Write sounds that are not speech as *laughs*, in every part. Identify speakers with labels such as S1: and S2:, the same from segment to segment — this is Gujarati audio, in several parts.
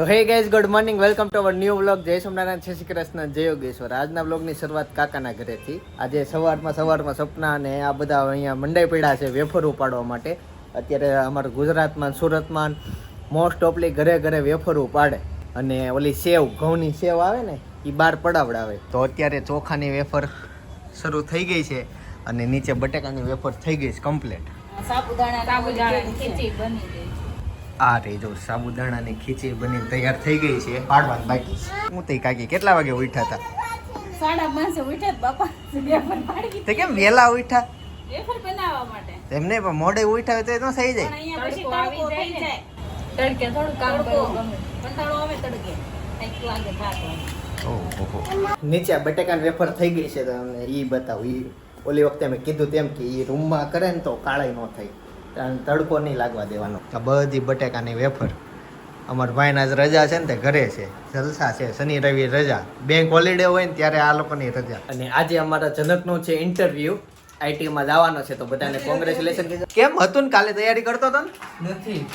S1: તો hey guys good morning welcome to our new blog જય સોમનારાયણ, જય શ્રી કૃષ્ણ, જય યોગેશ્વર. આજના બ્લોગની શરૂઆત કાકાના ઘરેથી. આજે સવારમાં સવારમાં સપના અને આ બધા અહીંયા મંડાઈ પડ્યા છે વેફર ઉપાડવા માટે. અત્યારે અમારા ગુજરાતમાં, સુરતમાં મોસ્ટ ઓફલી ઘરે ઘરે વેફર ઉપાડે. અને ઓલી સેવ, ઘઉંની સેવ આવે ને એ બહાર પડાવડાવે. તો અત્યારે ચોખાની વેફર શરૂ થઈ ગઈ છે અને નીચે બટેકાની વેફર થઈ ગઈ છે કમ્પ્લીટ
S2: સાબુદાણા
S3: સાબુદાણાની ખીચડી બની ગઈ.
S1: આ રહી જો સાબુદાણાની ખીચડી બની તૈયાર થઈ ગઈ છે. પાડવાની બાકી છે. હું તે કાકી કેટલા વાગે ઉઠ્યા હતા
S3: સાડા પાંચે ઉઠ્યા તો બાપા.
S1: તે કેમ વેલા ઉઠ્યા?
S3: વેફર બનાવવા માટે.
S1: એમને પણ મોડે ઉઠ્યા તો એ ન થઈ જાય.
S3: અહીંયા પછી
S2: તડકો
S3: તડકો થઈ
S2: જાય.
S3: જાય તડકે થોડું કામ કરવું
S2: કંટાળો આવે તડકે. કંઈક લાગે થાક
S1: ઓહો. નીચે બટેકાની વેફર થઈ ગઈ છે તો તમને ઈ બતાવું. ઈ ઓલી વખતે મેં કીધું તેમ કે ઈ રૂમમાં કરે ને તો કાળાઈ ન થાય. તડકો નહીં લાગવા દેવાનો. આ બધી બટેકાની વેફર. અમારા ભાઈના જ રજા છે ને તે ઘરે છે. જલસા છે શનિ રવિ રજા. બેંક હોલિડે હોય ને ત્યારે આ લોકોની રજા. અને આજે અમારા જનકનું છે ઇન્ટરવ્યુ આઈટીમાં જવાનો છે તો બધાને કોંગ્રેચ્યુલેશન કેમ હતું ને કાલે તૈયારી કરતો હતો
S4: નથી.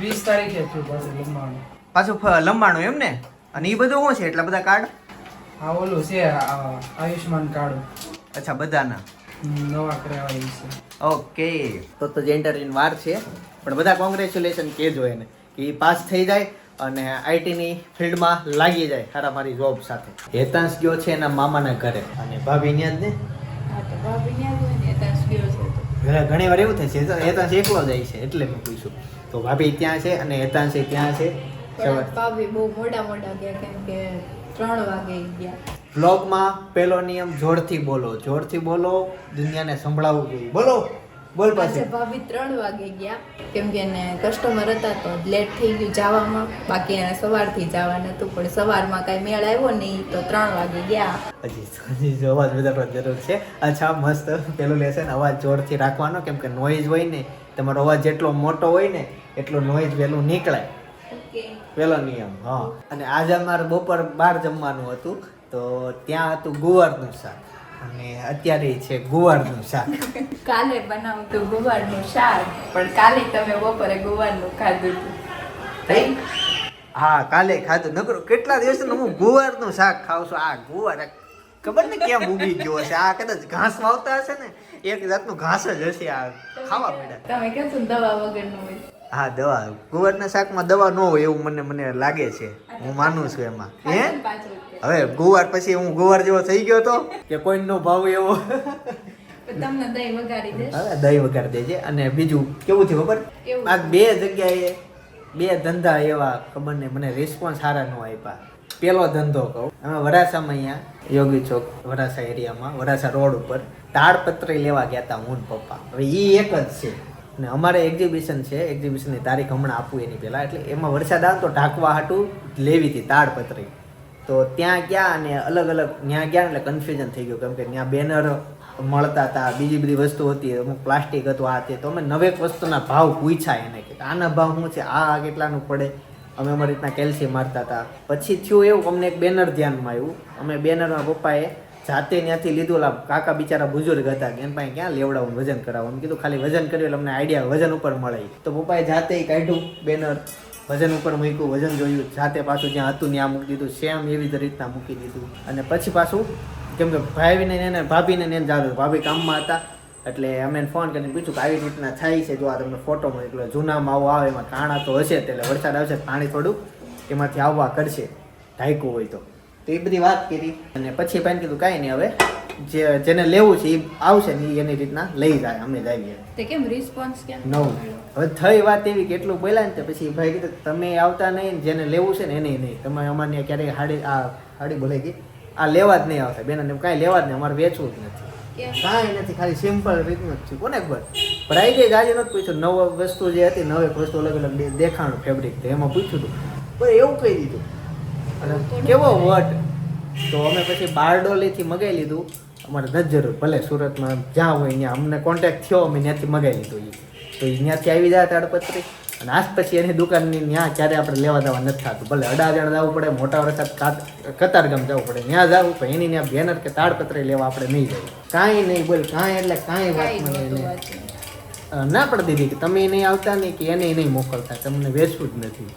S4: વીસ તારીખે લંબાણું.
S1: પાછું લંબાણું એમ ને? અને એ બધું શું છે? એટલા બધા કાર્ડ
S4: હા ઓલું છે આયુષ્માન કાર્ડ
S1: અચ્છા બધાના.
S4: નવા કરાવાયું છે.
S1: ઓકે તો તો જે ઇન્ટરવ્યુ વાર છે. પણ બધા કોંગ્રેચ્યુલેશન કહેજો એને કે એ પાસ થઈ જાય અને આઈટીની ફિલ્ડમાં લાગી જાય સારા મારી જોબ સાથે. હેતાંશ ગયો છે એના મામાના ઘરે અને ભાભી ત્યાં જ ને?
S3: ભાભી ન્યા જ ને ત્યાં ગયો છે.
S1: ઘણી વાર એવું થાય છે હેતાંશ- હેતાંશ એકલો જાય છે એટલે મેં પૂછ્યું. તો ભાભી ત્યાં છે અને હેતાંશ ત્યાં છે.
S5: ભાભી બહુ મોડા મોડા ગયા કેમ કે ત્રણ વાગે ગયા.
S1: બ્લોગમાં પેલો નિયમ જોરથી બોલો જોરથી બોલો દુનિયાને સંભળાવવું જોઈએ. બોલો બોલ પાસે
S5: ભાભી ત્રણ વાગે ગયા. કેમ કે એને કસ્ટમર હતા તો લેટ થઈ ગયું જવામાં. બાકી એને સવારથી જવાનું હતું પણ સવારમાં કાંઈ મેળ આવ્યો નહીં તો ત્રણ વાગે ગયા.
S1: હજી હજી અવાજ વધારવાની જરૂર છે. અચ્છા મસ્ત પેલું લેસન અવાજ જોરથી રાખવાનો કેમ કે નોઈઝ હોય ને તમારો અવાજ જેટલો મોટો હોય ને એટલો નોઈઝ વહેલું નીકળે પેલો નિયમ હા. અને આજે અમારે બપોર બહાર જમવાનું હતું. તો ત્યાં હતું ગુવારનું શાક. અને અત્યારે છે ગુવારનું શાક. *laughs*
S5: કાલે બનાવતું ગુવારનું શાક. પણ કાલે તમે બપોરે ગુવારનું ખાધું હતું.
S1: હા કાલે ખાધું. નકરો કેટલા દિવસ હું ગુવારનું શાક ખાઉં છું. આ ગુવાર ખબર ને કેમ ઉગી ગયો હશે આ કદાચ ઘાસ વાવતા હશે ને? એક જાતનું ઘાસ જ હશે આ ખાવા મળ્યા.
S5: તમે કેમ દવા વગરનું હોય.
S1: હા દવા. ગુવારના શાકમાં દવા ન હોય એવું મને મને લાગે છે. હું માનું છું એમાં. હે? હવે ગુવાર પછી હું ગુવાર જેવો થઈ ગયો તો? કે કોઈનો ભાવ એવો?
S5: દહી તમને દહીં વઘારી દેશ
S1: હવે દહીં વઘાર દેજે. અને બીજું કેવું થયું ખબર? આ બે જગ્યાએ બે ધંધા એવા ખબર ને મને રિસ્પોન્સ સારા ન આપ્યા પેલો ધંધો કહું. અમે વરાસામાં અહીંયા યોગી ચોક વરાસા એરિયામાં વરાસા રોડ ઉપર તાડપત્રી લેવા ગયા હતા હું પપ્પા. હવે એ એક જ છે. અને અમારે એક્ઝિબિશન છે. એક્ઝિબિશનની તારીખ હમણાં આપું એની પહેલાં. એટલે એમાં વરસાદ આવે તો ઢાંકવા હાટું લેવી હતી તાડપત્રી. તો ત્યાં ગયા અને અલગ અલગ ત્યાં ગયા એટલે કન્ફ્યુઝન થઈ ગયું. કેમ કે ત્યાં બેનર મળતા હતા, બીજી બધી વસ્તુ હતી. અમુક પ્લાસ્ટિક હતું આ તે. તો અમે નવેક વસ્તુના ભાવ પૂછ્યા એને કે આના ભાવ શું છે? આ કેટલાનું પડે? અમે અમારી રીતના કેલ્સી મારતા હતા. પછી થયું એવું, અમને એક બેનર ધ્યાનમાં આવ્યું. અમે બેનરમાં પપ્પાએ જાતે ત્યાંથી લીધું ઓલા કાકા બિચારા બુજુર્ગ હતા કે પાસે ક્યાં લેવડાવું, વજન કરાવવાનું કીધું, ખાલી વજન કર્યું એટલે અમને આઈડિયા વજન ઉપર મળે. તો પપ્પાએ જાતે કાઢ્યું બેનર વજન ઉપર મૂક્યું, વજન જોયું, જાતે પાછું જ્યાં હતું ત્યાં મૂકી દીધું, સેમ એવી જ રીતના મૂકી દીધું. અને પછી પાછું, કેમ કે ભાઈને એને, ભાભીને એને જાતું ભાભી કામમાં હતા, એટલે અમે ફોન કરીને પૂછ્યું કે આવી રીતના થાય છે, જો આ તમને ફોટો મોકલો, જૂના માવો આવે, એમાં કાણા તો હશે એટલે વરસાદ આવશે પાણી થોડું એમાંથી આવવા કરશે, ઢાંક્યું હોય તો. તો એ બધી વાત કરી અને પછી ભાઈને કીધું કાંઈ નહીં હવે. જે જેને લેવું છે એ આવશે ને એની રીતના લઈ જાય અમે જઈએ
S5: તે કેમ રિસ્પોન્સ કેમ
S1: નો હવે થઈ વાત એવી કે એટલું બોલ્યા ને પછી ભાઈ કીધું તમે આવતા નહીં ને જેને લેવું છે ને એને નહીં. તમે અમારે ક્યારેય હાડી આ હાડી બોલે ગઈ. આ લેવા જ નહીં આવશે બેન કાંઈ લેવા જ નહીં અમારે વેચવું જ નથી. કાંઈ નથી ખાલી સિમ્પલ રીતનું જ છે. કોને ખબર? પ્રાઇઝે આજે નથી પૂછ્યું. નવ વસ્તુ જે હતી નવે વસ્તુ અલગ અલગ દેખાણું ફેબ્રિક તો એમાં પૂછ્યું હતું પણ એવું કહી દીધું. અને કેવો વટ? તો અમે પછી બારડોલીથી મગાવી લીધું. અમારે જરૂર ભલે સુરતમાં જ્યાં હોય ત્યાં. અમને કોન્ટેક્ટ થયો અમે ત્યાંથી મગાવી લીધું એ તો એ ત્યાંથી આવી જાય તાડપત્રી અને આજ પછી એની દુકાનની ત્યાં ક્યારે આપણે લેવા દેવા નથી થતું. ભલે અડાજણ જવું પડે મોટા વરસાદ કાત કતારગામ જવું પડે. ત્યાં જવું પણ એની ત્યાં બેનર કે તાડપત્રી લેવા આપણે નહીં જઈએ. કાંઈ નહીં બોલ કાંઈ એટલે કાંઈ
S5: વાત
S1: નહીં ના પડી દીધી કે તમે નહીં આવતા નહીં કે એને નહીં મોકલતા. તમને વેચવું જ નથી.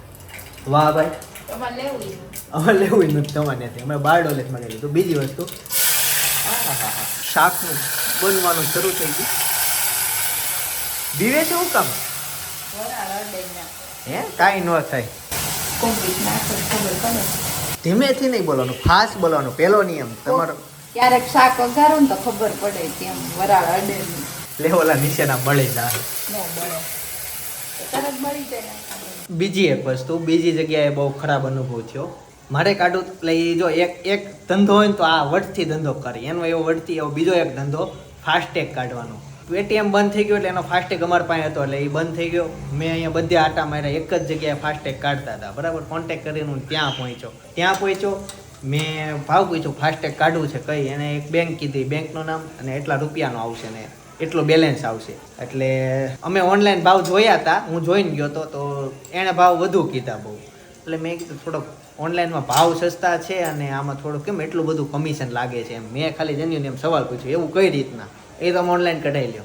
S1: વાહ ભાઈ.
S5: તમારે લેવું.
S1: નથી તમારે નથી અમે બાર ડોલેસ માંગી લીધું બીજી વસ્તુ. શાકનું બનવાનું શરૂ થઈ ગયું. છે શું કામ? હે? કાંઈ ન થાય. ધીમેથી નહીં બોલવાનું ફાસ્ટ બોલવાનું પહેલો નિયમ. તમારો
S5: ક્યારેક શાક વઘારો ને તો ખબર પડે કેમ વરાળ અડે નહીં.
S1: લેવલા નીચેના મળી જાય.
S5: બળે. તરત જાય.
S1: બીજી એક વસ્તુ, બીજી જગ્યાએ બહુ ખરાબ અનુભવ થયો. મારે કાઢું એટલે એ જો એક એક ધંધો હોય ને તો આ વટથી ધંધો કરી. એનો એવો વટથી એવો બીજો એક ધંધો, ફાસ્ટેગ કાઢવાનો. એટીએમ બંધ થઈ ગયો એટલે એનો ફાસ્ટેગ અમારા પાસે હતો, એટલે એ બંધ થઈ ગયો. મેં અહીંયા બધે આટા માર્યા, એક જ જગ્યાએ ફાસ્ટેગ કાઢતા હતા. બરાબર? કોન્ટેક કરીને હું ત્યાં પહોંચ્યો. ત્યાં પહોંચ્યો, મેં ભાવ પૂછ્યું, ફાસ્ટેગ કાઢવું છે કઈ? એને એક બેંક કીધી. બેંકનું નામ અને એટલા રૂપિયાનો આવશે ને. એટલો બેલેન્સ આવશે. એટલે અમે ઓનલાઈન ભાવ જોયા હતા. હું જોઈને ગયો હતો, તો એણે ભાવ વધુ કીધા બહુ. એટલે મેં કીધું થોડોક ઓનલાઈનમાં ભાવ સસ્તા છે અને આમાં થોડું કેમ એટલું બધું કમિશન લાગે છે એમ. મેં ખાલી જન્યુને એમ સવાલ પૂછ્યો, એવું કઈ રીતના? એ તમે ઓનલાઈન કઢાઈ લ્યો.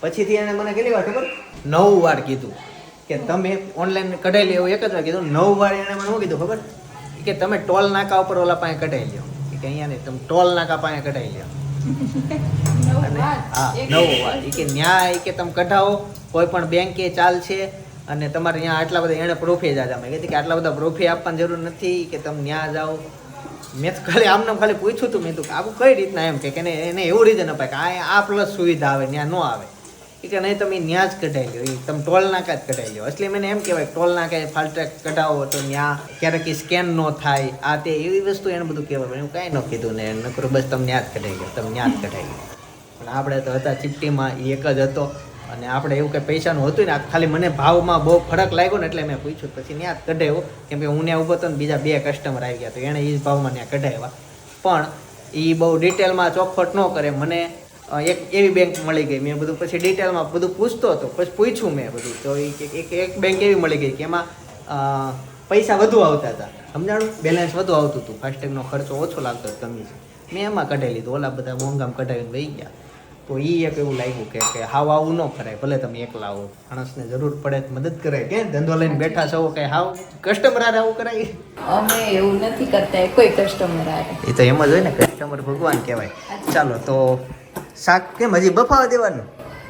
S1: પછીથી એને મને કેટલી વાર ખબર? નવ વાર કીધું કે તમે ઓનલાઈન કઢાઈ લ્યો. એક જ વાર કીધું. નવ વાર એણે મને શું કીધું ખબર? કે તમે ટોલ નાકા ઉપર ઓલા પાસે કઢાઈ લ્યો. કે અહીંયા નહીં તમે ટોલ નાકા પાસે કઢાઈ લ્યો. *laughs* કે ન્યાય કે તમે કઢાવો કોઈ પણ બેંકે ચાલશે અને તમારે ત્યાં આટલા બધા એણે પ્રોફે જ મેં કીધું કે આટલા બધા પ્રોફે આપવાની જરૂર નથી. કે તમે ત્યાં જાઓ. મેં તો ખાલી આમને ખાલી પૂછ્યું હતું. મેં તું કે આવું કઈ રીતના એમ કે એને એવું રીઝન અપાય કે આ આ પ્લસ સુવિધા આવે ત્યાં ન આવે. ઈ કે નહીં, તમે ત્યાં જ કઢાઈ લો એ તમે ટોલ નાકા જ કઢાઈ લો એટલે મને એમ કહેવાય, ટોલ નાકા ફાસ્ટ્રેક કઢાવો તો ત્યાં ક્યારેક સ્કેન ન થાય. આ તે એવી વસ્તુ એને બધું કહેવાય. એવું કાંઈ ન કીધું ને. એને કરું બસ તમે ત્યાં જ કઢાઈ લો તમે ત્યાં જ કઢાઈ લો પણ આપણે તો હતા ચીપટીમાં એ એક જ હતો. અને આપણે એવું કંઈ પૈસાનું હતું ને ખાલી મને ભાવમાં બહુ ફરક લાગ્યો ને એટલે મેં પૂછ્યું. પછી ત્યાં જ કઢાવ્યો કેમ કે હું ત્યાં ઊભો હતો ને, બીજા બે કસ્ટમર આવી ગયા તો એણે એ જ ભાવમાં ત્યાં કઢાવ્યા. પણ એ બહુ ડિટેલમાં ચોખવટ ન કરે. મને એક એવી બેંક મળી ગઈ. મેં બધું પછી ડિટેલમાં બધું પૂછતો હતો. પછી પૂછ્યું મેં બધું. તો એક એક બેંક એવી મળી ગઈ કે એમાં પૈસા વધુ આવતા હતા. સમજાણું? બેલેન્સ વધુ આવતું હતું. ફાસ્ટેગનો ખર્ચો ઓછો લાગતો હતો કમી મેં એમાં કઢાવી લીધું. ઓલા બધા મોંઘામ કઢાવીને વહી ગયા. તો એ એક એવું લાગ્યું કે કે હાવ આવું ન કરાય. ભલે તમે એકલા આવો માણસને જરૂર પડે મદદ કરે કે ધંધો લઈને બેઠા છો કે હાવ? કસ્ટમર આરે આવું કરાય?
S5: અમે એવું નથી કરતા. કોઈ કસ્ટમર આરે
S1: એ તો એમ જ હોય ને. કસ્ટમર ભગવાન કહેવાય. ચાલો તો શાક કેમ? હજી બફાવા દેવાનું?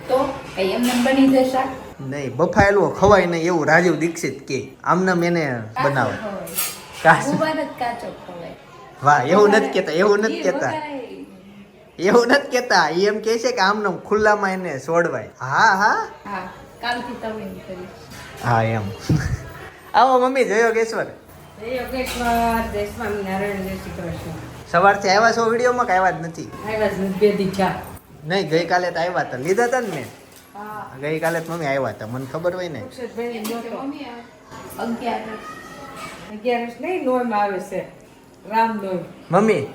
S5: તો એમને બની જાય શાક.
S1: નહીં બફાયેલું ખવાય નહીં એવું રાજીવ દીક્ષિત કે આમનામ એને બનાવે. વાહ એવું નથી કેતા એવું નથી
S5: કેતા
S1: એવું નથી કહેતા એ એમ કે છે કે આમનામ ખુલ્લામાં એને છોડવાય હા હા.
S5: હા
S1: એમ આવો મમ્મી જયો
S2: કૃષ્ણ.
S1: સવારથી આવ્યા છો વિડીયોમાં કે આવ્યા જ નથી?
S2: આવ્યા જ નથી બે દી ચા
S1: નહીં ગઈકાલે તો આવ્યા હતા. લીધા હતા ને મેં?
S5: હા.
S1: ગઈકાલે તો મમ્મી આવ્યા હતા. મને ખબર હોય ને.
S5: મમ્મી
S2: નહીં આવે છે. રામ નોમ.
S1: મમ્મી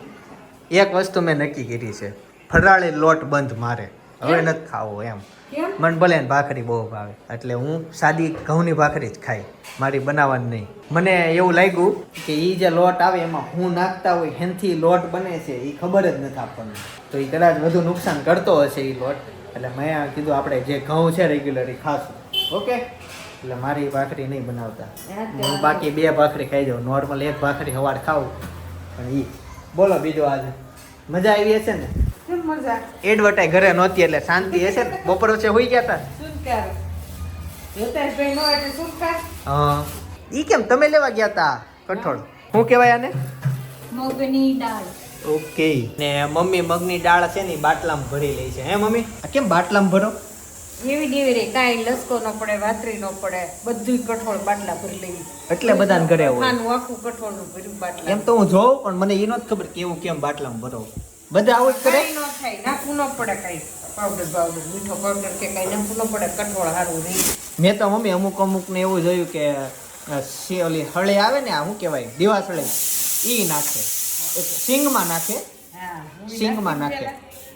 S1: એક વસ્તુ મેં નક્કી કરી છે. ફરાળી લોટ બંધ મારે. હવે નથી ખાવો એમ. મને ભલે ભાખરી બહુ ભાવે એટલે હું સાદી ઘઉંની ભાખરી જ ખાઈ મારી બનાવવાની નહીં. મને એવું લાગ્યું કે એ જે લોટ આવે એમાં હું નાખતા હોય હેનથી લોટ બને છે એ ખબર જ નથી આપણને. તો એ કદાચ વધુ નુકસાન કરતો હશે એ લોટ એટલે મેં આ કીધું આપણે જે ઘઉં છે રેગ્યુલર એ ખાશું. ઓકે? એટલે મારી ભાખરી નહીં બનાવતા. હું બાકી બે ભાખરી ખાઈ જાઉં નોર્મલ એક ભાખરી સવાર ખાવું પણ એ બોલો બીજો આજે. મજા આવી હશે ને?
S2: મજા.
S1: એડવર્ટાઈ ઘરે નહોતી એટલે શાંતિ હશે ને? બપોર વચ્ચે હોઈ ગયા હતા
S2: સુનકાર. હિતેશભાઈ નો એટલે સુનકાર
S1: હા. ઈ કેમ તમે લેવા ગયા હતા કઠોળ. શું કહેવાય આને?
S5: મગની દાળ.
S1: ઓકે. ને મમ્મી મગની દાળ છે ને બાટલામાં ભરી લે છે. હે મમ્મી? આ કેમ બાટલામાં ભરો?
S2: એવી દેવી રે કાંઈ લસકો ન પડે વાતરી ન પડે. બધું કઠોળ બાટલા ભરી લેવી
S1: એટલે બધાને ઘરે હોય.
S2: ખાનું આખું કઠોળનું ભર્યું બાટલા.
S1: એમ તો હું જોઉં પણ મને એ નથી ખબર કે એવું કેમ બાટલામાં ભરો. બધા આવું જ કરે?
S2: ન થાય. નાખવું ન પડે કઈ. પાવડર પાવડર મીઠો પાવડર કે કઈ નાખવું ન પડે. કઠોળ સારું રહી.
S1: મેં તો મમ્મી અમુક અમુક ને એવું જોયું કે સી- ઓલી હળે આવે ને આ શું કહેવાય? દિવાસળે ઈ નાખે. સિંગમાં નાખે. સિંગમાં
S2: નાખે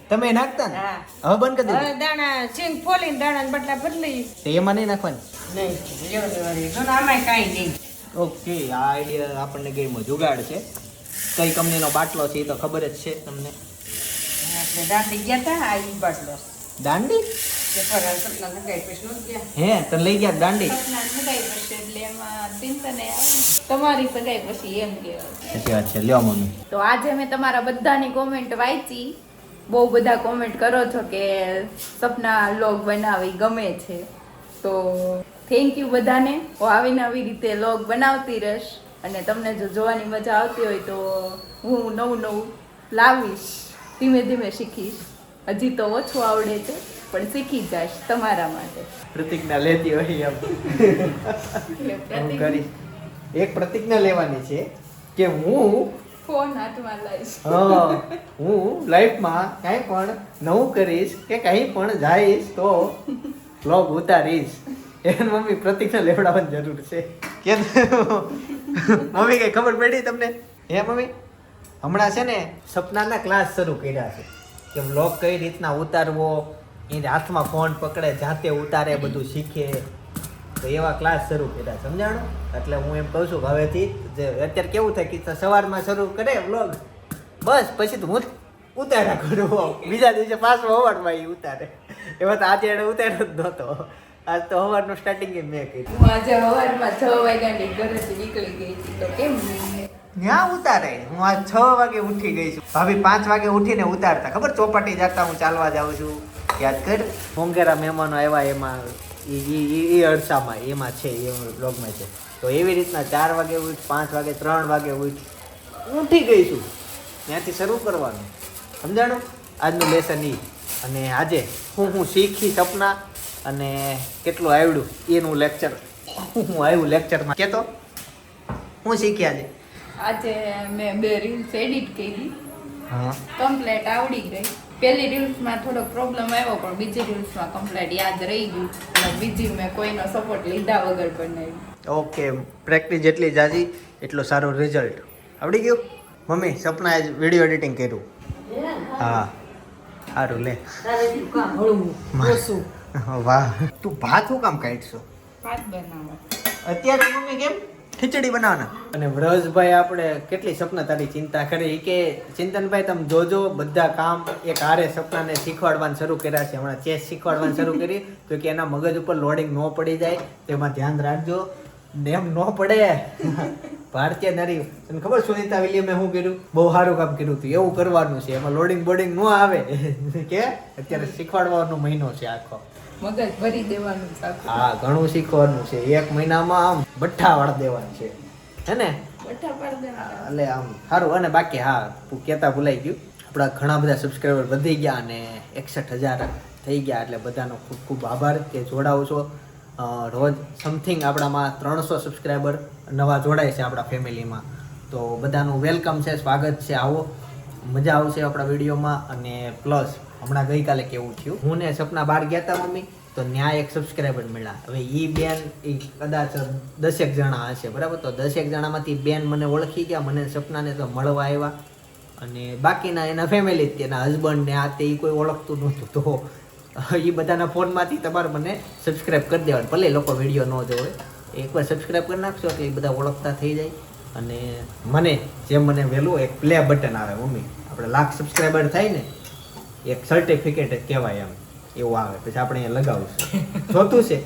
S1: તમે નાખતા ને. હવે બંધ કરી દીધું.
S2: દાણા સિંગ ફોલીને દાણા બટલા બદલી.
S1: તો એમાં નહીં નાખવાની?
S2: નહીં આમાં કાંઈ નહીં.
S1: ઓકે આ આઈડિયા આપણને ગેમમાં જુગાડ છે. કઈ કંપનીનો બાટલો છે એ તો ખબર જ છે તમને.
S2: આપણે દાંડી ગયા હતા આ ઈ બાટલો.
S1: દાંડી? હે તને લઈ ગયા.
S3: તમારી સગાઈ પછી એમ કહેવાય.
S1: છે લ્યો મમ્મી.
S5: તો આજે મેં તમારા બધાની કોમેન્ટ વાંચી. બહુ બધા કોમેન્ટ કરો છો કે સપના લોગ બનાવી ગમે છે. તો થેન્ક યુ બધાને. હું આવીને આવી રીતે લોગ બનાવતી રહીશ. અને તમને જો જોવાની મજા આવતી હોય તો હું નવું નવું લાવીશ ધીમે ધીમે શીખીશ. હજી તો ઓછું આવડે છે પણ શીખી જઈશ તમારા માટે.
S1: પ્રતિજ્ઞા લેતી હોય એમ. કરીશ. એક પ્રતિજ્ઞા લેવાની છે કે હું
S5: ફોન હાથમાં લઈશ
S1: હા, હું લાઈફમાં કાંઈ પણ નવું કરીશ કે કાંઈ પણ જઈશ તો બ્લોગ ઉતારીશ. એને મમ્મી પ્રતિકને લેવડાવવાની જરૂર છે. કે મમ્મી કઈ ખબર પડી તમને? હે મમ્મી? હમણાં છે ને સપનાના ક્લાસ શરૂ કર્યા છે. કે બ્લોગ કઈ રીતના ઉતારવો એને હાથમાં ફોન પકડે જાતે ઉતારે બધું શીખે. તો એવા ક્લાસ શરૂ કર્યા સમજાણું? એટલે હું એમ કહું છું હવેથી જે અત્યારે કેવું થાય કે સવારમાં શરૂ કરે બ્લોગ બસ પછી તો હું ઉતાર્યા કરું. બીજા દિવસે પાછો હોવાડમાં એ ઉતારે. એવા તો આજે એને ઉતાર્યો જ નહોતો. આજ તો હવારનું સ્ટાર્ટિંગ મેં કર્યું.
S5: હું આજે હવારમાં છ વાગ્યાની ઘરેથી નીકળી ગઈ હતી તો કેમ?
S1: ત્યાં ઉતારે હું આજ છ વાગે ઉઠી ગઈ છું. ભાભી પાંચ વાગે ઉઠીને ઉતારતા ખબર? ચોપાટી જતા હું ચાલવા જાઉં છું. યાદ કર? મોંઘેરા મહેમાનો આવ્યા એમાં એ એ અરસામાં એમાં છે એ બ્લોગમાં છે. તો એવી રીતના ચાર વાગે ઉઠ પાંચ વાગે ત્રણ વાગે ઉઠ. ઉઠી ગઈ છું. ત્યાંથી શરૂ કરવાનું. સમજાણું? આજનું લેસન એ અને આજે હું હું શીખી સપના અને કેટલું આવડ્યું એનું લેક્ચર હું આવ્યું લેક્ચરમાં કેતો? હું શીખ્યા છે?
S5: આજે મેં બે રીલ્સ એડિટ કરી.
S1: હા.
S5: કમ્પ્લેટ આવડી ગઈ. પહેલી રીલ્સમાં થોડોક પ્રોબ્લેમ આવ્યો પણ બીજી રીલ્સમાં કમ્પ્લેટ યાદ રહી ગયું. અને બીજી મેં કોઈનો સપોર્ટ લીધા વગર બનાવી
S1: ઓકે પ્રેક્ટિસ જેટલી જાજી એટલો સારો રિઝલ્ટ આવડી ગયું? મમ્મી સપનાએ જ વીડિયો એડિટિંગ કર્યું. હા. સારું લે. *laughs* વાહ. તું ભાત શું કામ કાઢશો?
S5: ભાત બનાવવા
S1: અત્યારે મમ્મી કેમ? ખીચડી બનાવવાના. અને વ્રજભાઈ આપણે કેટલી સપના તારી ચિંતા કરી કે ચિંતનભાઈ તમે જોજો બધા કામ એક હારે સપનાને શીખવાડવાનું શરૂ કર્યા છે. હમણાં ચેસ શીખવાડવાનું શરૂ કરી તો કે એના મગજ ઉપર લોડિંગ ન પડી જાય તેમાં ધ્યાન રાખજો. ને એમ ન પડે. ભારતીય નારી. તને ખબર સુનિતા વિલિયમે શું કર્યું? બહુ સારું કામ કર્યું હતું. એવું કરવાનું છે. એમાં લોડિંગ બોડિંગ ન આવે. *laughs* કે? અત્યારે શીખવાડવાનો મહિનો છે આખો.
S5: મગજ ભરી દેવાનું
S1: હા ઘણું શીખવાનું છે. એક મહિનામાં આમ ભઠ્ઠા વાળ દેવાનું છે. હે ને. એટલે આમ સારું. અને બાકી હા તું કહેતા ભૂલાઈ ગયું. આપણા ઘણા બધા સબસ્ક્રાઈબર વધી ગયા અને એકસઠ હજાર થઈ ગયા. એટલે બધાનો ખૂબ ખૂબ આભાર કે જોડાવો છો. રોજ સમથિંગ આપણામાં ત્રણસો સબસ્ક્રાઈબર નવા જોડાય છે આપણા ફેમિલીમાં. તો બધાનું વેલકમ છે, સ્વાગત છે, આવો. મજા આવશે આપણા વિડીયોમાં અને પ્લસ હમણાં ગઈકાલે કેવું થયું? હું ને સપના બહાર ગયા હતા મમ્મી, તો ત્યાં એક સબસ્ક્રાઈબર મળ્યા. હવે એ બેન એ કદાચ દસેક જણા હશે, બરાબર? તો દસેક જણામાંથી બેન મને ઓળખી ગયા, મને સપનાને તો મળવા આવ્યા. અને બાકીના એના ફેમિલી એના હસબન્ડ ને આ તે કોઈ ઓળખતું નહોતું. તો *laughs* એ બધાના ફોનમાંથી તમારે મને સબસ્ક્રાઈબ કરી દેવાનું ભલે એ લોકો વીડિયો ન જોવે. એકવાર સબસ્ક્રાઈબ કરી નાખશો એટલે એ બધા ઓળખતા થઈ જાય. અને મને જે મને વહેલું એક પ્લે બટન આવે મમ્મી. આપણે લાખ સબસ્ક્રાઈબર થાય ને એક સર્ટિફિકેટ કહેવાય એમ. એવું આવે પછી આપણે અહીંયા લગાવશું. *laughs* જોતું છે?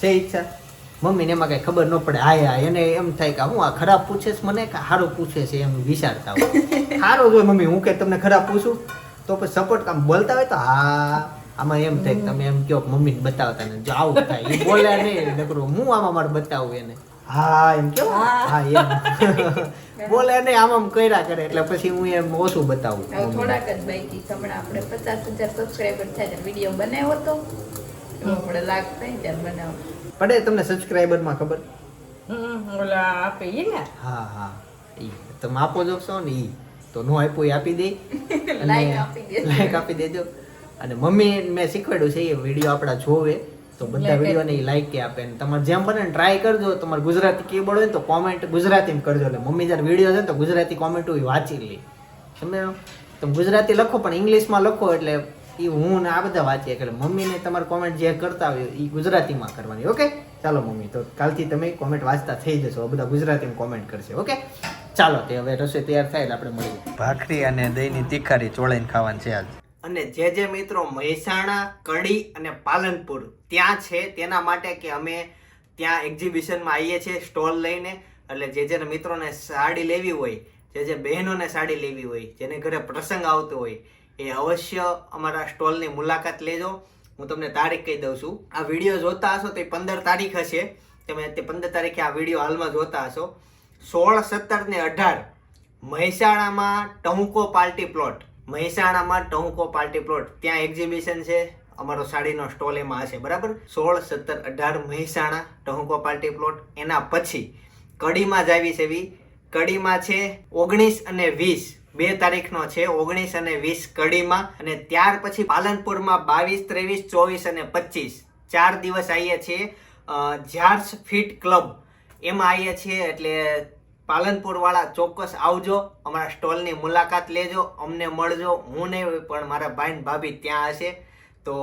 S1: છે ઈચ્છા? મમ્મીને એમાં કાંઈ ખબર ન પડે. હા હા એને એમ થાય કે હું આ ખરાબ પૂછે છે મને કે સારું પૂછે છે એમ વિચારતા હોય. *laughs* સારું હોય મમ્મી. હું કે તમને ખરાબ પૂછું? તો પછી સપોર્ટ કામ બોલતા હોય તો હા. આમાં એમ થાય તમે એમ કહો મમ્મી મમ્મીને બતાવતા ને જો આવું થાય. એ બોલે નહીં. નકરો હું આમાં મારે બતાવું એને? હા એમ કેવો હા. એમ. બોલે નહીં આમ આમ કર્યા કરે. એટલે પછી હું એમ ઓછું બતાવું
S5: થોડાક જ બાકી. હમણાં આપણે પચાસ હજાર સબસ્ક્રાઈબર થયા વીડિયો બનાવ્યો તો આપણે લાખ થાય ત્યારે બનાવો
S1: પડે તમને સબસ્ક્રાઈબરમાં ખબર?
S2: હમ ઓલા આપે ઈ ને?
S1: હા હા. ઈ તમે આપો જોશો ને ઈ. તો નો આપ્યો એ આપી દે. *laughs*
S5: લાઈક આપી દેજો.
S1: લાઈક આપી દેજો. અને મમ્મી મેં શીખવાડ્યું છે એ વીડિયો આપણા જોવે. તો બધા વિડીયોને એ લાઈક કે આપે. ને તમારે જેમ બને ટ્રાય કરજો. તમારે ગુજરાતી કીબોર્ડ હોય તો કોમેન્ટ ગુજરાતીમાં કરજો. એટલે મમ્મી જ્યારે વીડિયો છે ને તો ગુજરાતી કોમેન્ટ હોય વાંચી લે. તમે તમે ગુજરાતી લખો પણ ઇંગ્લિશમાં લખો એટલે એ હું ને આ બધા વાંચીએ. એટલે મમ્મીને તમારે કોમેન્ટ જે કરતા હોય એ ગુજરાતીમાં કરવાની ઓકે ચાલો મમ્મી તો કાલથી તમે કોમેન્ટ વાંચતા થઈ જશો. બધા ગુજરાતીમાં કોમેન્ટ કરશે ઓકે ચાલો તે હવે રસોઈ તૈયાર થાય એટલે આપણે મળીએ. ભાખરી અને દહીંની તીખારી ચોળાઈને ખાવાની છે આજ. અને જે જે મિત્રો મહેસાણા, કડી અને પાલનપુર ત્યાં છે, તેના માટે કે અમે ત્યાં એક્ઝિબિશનમાં આવીએ છીએ સ્ટોલ લઈને. એટલે જે જે મિત્રોને સાડી લેવી હોય, જે જે બહેનોને સાડી લેવી હોય, જેને ઘરે પ્રસંગ આવતો હોય, એ અવશ્ય અમારા સ્ટોલની મુલાકાત લેજો. હું તમને તારીખ કહી દઉં છું. આ વીડિયો જોતા હશો તો એ પંદર તારીખ હશે. તમે તે પંદર તારીખે આ વીડિયો હાલમાં જોતા હશો. સોળ, સત્તર ને અઢાર મહેસાણામાં ટહુકો પાર્ટી પ્લોટ. મહેસાણામાં ટહુકો પાર્ટી પ્લોટ. ત્યાં એક્ઝિબિશન છે. અમારો સાડીનો સ્ટોલ એમાં હશે, બરાબર? સોળ, સત્તર, અઢાર મહેસાણા ટહુકો પાર્ટી પ્લોટ. એના પછી કડીમાં જ આવી છે એવી કડીમાં છે ઓગણીસ અને વીસ. બે તારીખનો છે ઓગણીસ અને વીસ કડીમાં. અને ત્યાર પછી પાલનપુરમાં બાવીસ, ત્રેવીસ, ચોવીસ અને પચીસ. ચાર દિવસ આવીએ છીએ ઝાર્સ ફિટ ક્લબ. એમાં આવીએ છીએ એટલે પાલનપુર વાળા ચોક્કસ આવજો, અમારા સ્ટોલની મુલાકાત લેજો, અમને મળજો. હું નહીં પણ મારા ભાઈ ભાભી ત્યાં હશે. તો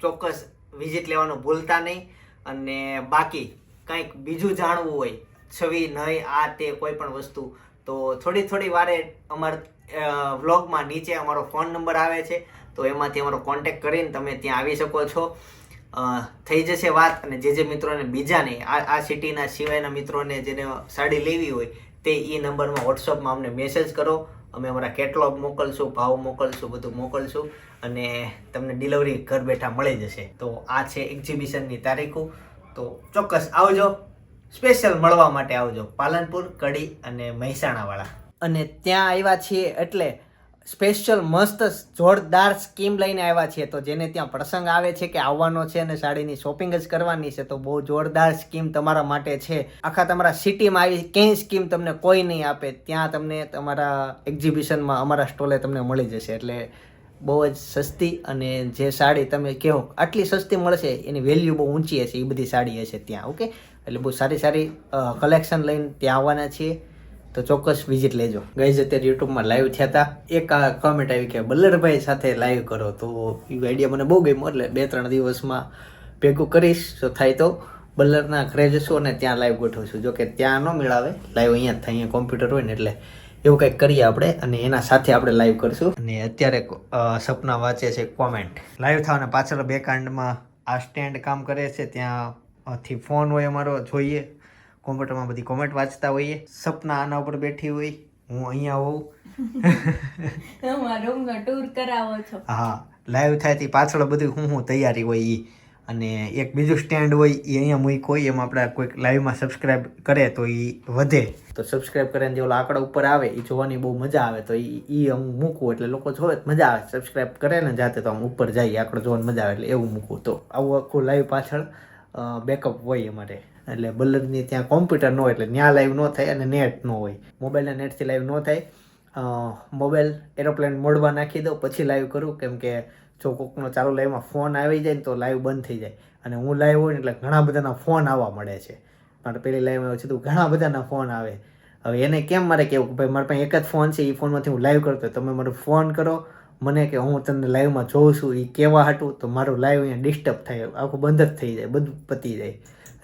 S1: ચોક્કસ વિઝિટ લેવાનું ભૂલતા નહીં. અને બાકી કંઈક બીજું જાણવું હોય, છવી નહીં આ, તે, કોઈ પણ વસ્તુ, તો થોડી થોડી વારે અમાર વ્લોગમાં નીચે અમારો ફોન નંબર આવે છે. તો એમાંથી અમારો કોન્ટેક કરીને તમે ત્યાં આવી શકો છો. થઈ જશે વાત અને જે જે મિત્રોને બીજાને, આ આ સિટીના સિવાયના મિત્રોને જેને સાડી લેવી હોય તે એ નંબરમાં વોટ્સઅપમાં અમને મેસેજ કરો. અમે અમારા કેટલોગ મોકલશું, ભાવ મોકલશું, બધું મોકલશું અને તમને ડિલિવરી ઘર બેઠા મળી જશે. તો આ છે એક્ઝિબિશનની તારીખો. તો ચોક્કસ આવજો. સ્પેશિયલ મળવા માટે આવજો. પાલનપુર, કડી અને મહેસાણાવાળા. અને ત્યાં આવ્યા છીએ એટલે સ્પેશિયલ મસ્ત જોરદાર સ્કીમ લઈને આવ્યા છીએ. તો જેને ત્યાં પ્રસંગ આવે છે કે આવવાનો છે અને સાડીની શોપિંગ જ કરવાની છે, તો બહુ જોરદાર સ્કીમ તમારા માટે છે. આખા તમારા સિટીમાં આવી ક્યાંય સ્કીમ તમને કોઈ નહીં આપે, ત્યાં તમને તમારા એક્ઝિબિશનમાં અમારા સ્ટોલે તમને મળી જશે. એટલે બહુ જ સસ્તી અને જે સાડી તમે કહો, આટલી સસ્તી મળશે, એની વેલ્યુ બહુ ઊંચી હશે, એ બધી સાડી હશે ત્યાં, ઓકે? એટલે બહુ સારી સારી કલેક્શન લઈને ત્યાં આવવાના છીએ. તો ચોક્કસ વિઝિટ લેજો. ગઈ અત્યારે યુટ્યુબમાં લાઈવ થયા હતા એક આ કોમેન્ટ આવી કે બલ્લરભાઈ સાથે લાઈવ કરો. તો એ આઈડિયા મને બહુ ગમ્યો, એટલે બે ત્રણ દિવસમાં ભેગું કરીશ. જો થાય તો બલ્લરના ઘરે જશું અને ત્યાં લાઈવ ગોઠવશું. જો કે ત્યાં ન મેળાવે. લાઈવ અહીંયા જ થાય, અહીંયા કોમ્પ્યુટર હોય ને એટલે એવું કંઈક કરીએ આપણે અને એના સાથે આપણે લાઈવ કરીશું. અને અત્યારે સપના વાંચે છે કોમેન્ટ લાઈવ થવાના પાછળ બે કાંડમાં આ સ્ટેન્ડ કામ કરે છે. ત્યાંથી ફોન હોય અમારો, જોઈએ. કોમ્પ્યુટરમાં બધી કોમેન્ટ વાંચતા હોઈએ. સપના આના ઉપર બેઠી હોય. હું અહીંયા હોઉં. *laughs*
S5: રૂમનો ટૂર કરાવો છો.
S1: હા લાઈવ થાય પાછળ બધું હું હું તૈયારી હોય એ અને એક બીજું સ્ટેન્ડ હોય એ અહીંયા મૂક હોય એમાં આપણે કોઈક લાઈવમાં સબસ્ક્રાઇબ કરે તો એ વધે. તો સબસ્ક્રાઇબ કરે જે ઓલો આંકડો ઉપર આવે એ જોવાની બહુ મજા આવે. તો એ હું મૂકું એટલે લોકો જોવે મજા આવે. સબસ્ક્રાઇબ કરે ને જાતે તો આમ ઉપર જાય આંકડો જોવાની મજા આવે એટલે એવું મૂકું. તો આવું આખું લાઈવ પાછળ બેકઅપ હોય અમારે. એટલે બલ્લરની ત્યાં કોમ્પ્યુટર ન હોય એટલે ત્યાં લાઈવ ન થાય અને નેટ ન હોય. મોબાઈલના નેટથી લાઈવ ન થાય. મોબાઈલ એરોપ્લેન મોડમાં નાખી દઉં, પછી લાઈવ કરું. કેમ કે જો કોકનો ચાલુ લાઈવમાં ફોન આવી જાય ને તો લાઈવ બંધ થઈ જાય. અને હું લાઈવ હોય એટલે ઘણા બધાના ફોન આવવા મળે છે. મારે પેલી લાઈવમાં એવું તો ઘણા બધાના ફોન આવે. હવે એને કેમ મારે કેવું કે ભાઈ, મારા પાસે એક જ ફોન છે એ ફોનમાંથી હું લાઈવ કરતો તમે મારો ફોન કરો, મને કે હું તમને લાઈવમાં જોઉં છું એ કેવા હાટું, તો મારું લાઈવ અહીંયા ડિસ્ટર્બ થાય, આખું બંધ જ થઈ જાય, બધું પતી જાય.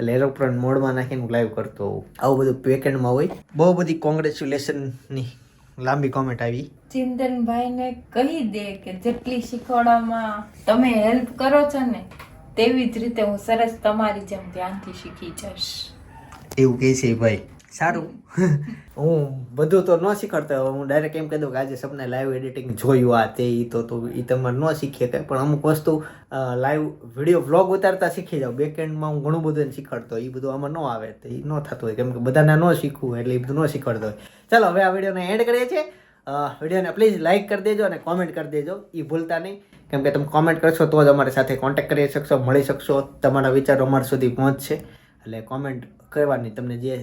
S1: એટલે એરોપ્લેન મોડમાં નાખીને હું લાઈવ કરતો હોઉં. આવું બધું પેકેટમાં હોય. બહુ બધી કોંગ્રેચ્યુલેશનની લાંબી કોમેન્ટ આવી.
S5: ચિંતનભાઈને કહી દે કે જેટલી શીખવાડવામાં તમે હેલ્પ કરો છો ને તેવી જ રીતે હું સરસ તમારી જેમ ધ્યાનથી શીખી જઈશ.
S1: એવું કહે છે ભાઈ. સારું. *laughs* હું બધું તો ન શીખડતો. હું ડાયરેક્ટ એમ કહી દઉં કે આજે સપને લાઈવ એડિટિંગ જોયું આ તે એ તો તો એ તમારે ન શીખીએ કંઈ. પણ અમુક વસ્તુ લાઈવ વીડિયો વ્લોગ ઉતારતા શીખી જાવ બેકએન્ડમાં હું ઘણું બધું શીખડતો. એ બધું આમાં ન આવે તો એ ન થતું હોય. કેમ કે બધાને ન શીખવું એટલે એ બધું ન શીખડતો હોય. ચાલો, હવે આ વિડીયોને એડ કરીએ છીએ. વિડીયોને પ્લીઝ લાઇક કરી દેજો અને કોમેન્ટ કરી દેજો. એ ભૂલતા નહીં. કેમ કે તમે કોમેન્ટ કરશો તો જ અમારી સાથે કોન્ટેક્ટ કરી શકશો, મળી શકશો. તમારા વિચારો અમારા સુધી પહોંચશે. એટલે કોમેન્ટ કરવાની, તમને જે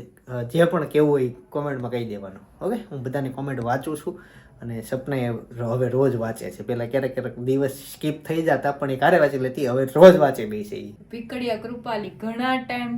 S1: જે પણ કહેવું હોય કોમેન્ટમાં કહી દેવાનું. ઓકે હું બધાની કોમેન્ટ વાંચું છું અને સપને હવે રોજ વાંચે છે. પહેલાં ક્યારેક ક્યારેક દિવસ સ્કીપ થઈ જતા, પણ એ કારે વાંચી લેતી, હવે રોજ વાંચે બી
S5: પીકડિયા કૃપાલી ઘણા ટાઈમ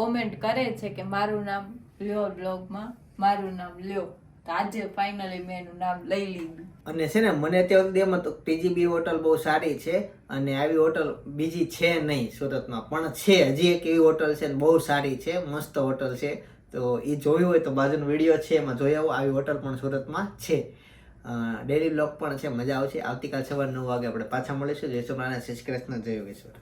S5: કોમેન્ટ કરે છે કે મારું નામ લ્યો બ્લોગમાં મારું નામ લ્યો. તો આજે ફાઇનલી મેં એનું નામ લઈ લીધું.
S1: અને છે ને, મને અત્યાર સુધી એમાં તો પીજીબી હોટલ બહુ સારી છે અને આવી હોટલ બીજી છે નહીં સુરતમાં, પણ છે, હજી એક એવી હોટલ છે બહુ સારી છે, મસ્ત હોટલ છે. તો એ જોયું હોય તો બાજુનો વીડિયો છે, એમાં જોઈ આવો, આવી હોટલ પણ સુરતમાં છે. ડેલી બ્લોગ પણ છે, મજા આવશે. આવતીકાલ સવાર નવ વાગે આપણે પાછા મળીશું. જય સોમનાથ શ્રી કૃષ્ણ. જય યોગેશ્વર.